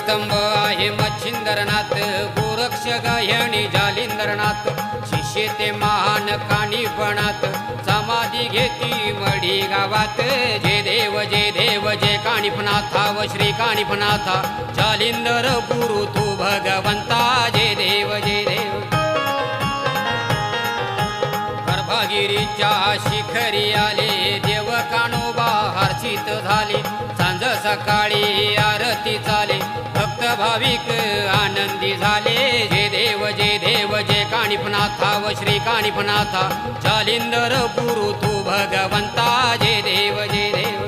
स्तंभ आहे मच्छिंदरनाथ गोरक्ष गायणी जालिंदरनाथ शिष्य ते महान काणीपणात समाधी घेती मढी गावात. जे देव जे देव जे काणीपनाथा व श्री काणीपनाथा जालिंदर गुरु तू भगवंता जे देव जे देव. गर्भागिरीच्या शिखरी आले देव कानोबा हर्षित झाले. सांज सकाळी भाविक आनंदी झाले. जे देव जे देव जे काणिपनाथा व श्री काणिपनाथा जालिंदर गुरु तू भगवंता. जे देव जे देव.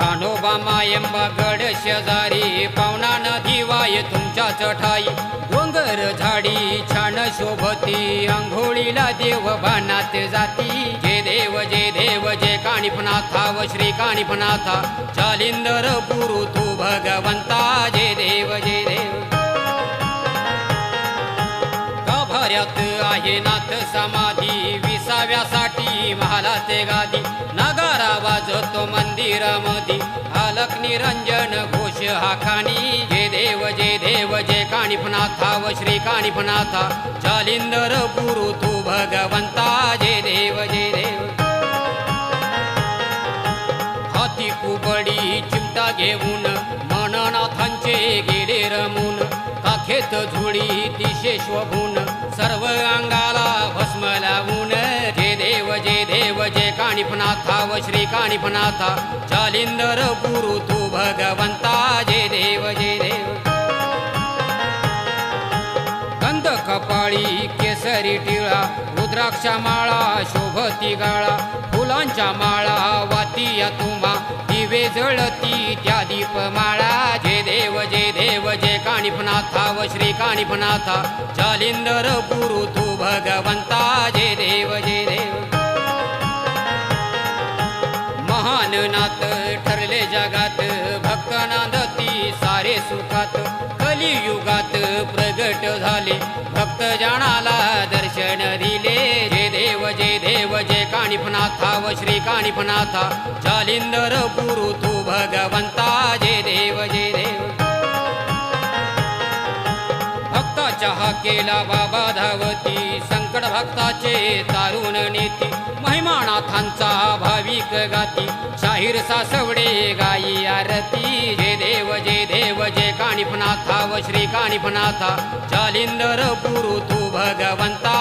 कान्होबा मायंबा गड शेजारी. पावना नदी वाय तुमच्या चठाई. डोंगर झाडी छान शोभती. आंघोळीला देव बाणात जाती. जे देव जे देव जे काणिपनाथा व श्री काणिपनाथा जालिंदर गुरु तू भगवंता जे देव जे देव. गाभाऱ्यात आहे नाथ समाधी विसाव्यासाठी महालाचे गादी नगारा वाजतो मंदिरामधी आलक निरंजन घोष हाखानी जे देव जे देव जे काणिपनाथा व श्री काणिपनाथा जालिंदर गुरु तू भगवंता जे देव जे देव. घेऊन मननाथांचे गेले रमून काखेत झुळी दिशे शोभून सर्व अंगाला भस्म लावून जे देव जे देव जे काणिपनाथा व श्री काणिपनाथा जालिंदर गुरु तू भगवंता जे देव जे देव. कंद कपाळी केसरी टिळा रुद्राक्षा माळा शोभती गाळा फुलांच्या माळा वातिया तुम्हा दिवे जळती त्या दीपमाळा. जे देव जे देव जे काणिपनाथा व श्री काणिपनाथा जालिंदर गुरु तू भगवंता. जे देव जे देव. महान नाथ ठरले जगात. भक्त नांदती सारे सुखात. कलियुगात प्रगट झाले. भक्त जाणाला देव काणिपनाथा व श्री काणिपनाथा जालिंदर गुरु तू भगवंता जे देव जे देव. भक्ताच्या हा केला बाबा धावती संकट भक्ताचे तारुण नेती महिमानाथांचा भाविक गाती शाहीर सासवडे गाई आरती. जे देव जे देव जे काणिपनाथा व श्री काणिपनाथा जालिंदर गुरु तू भगवंता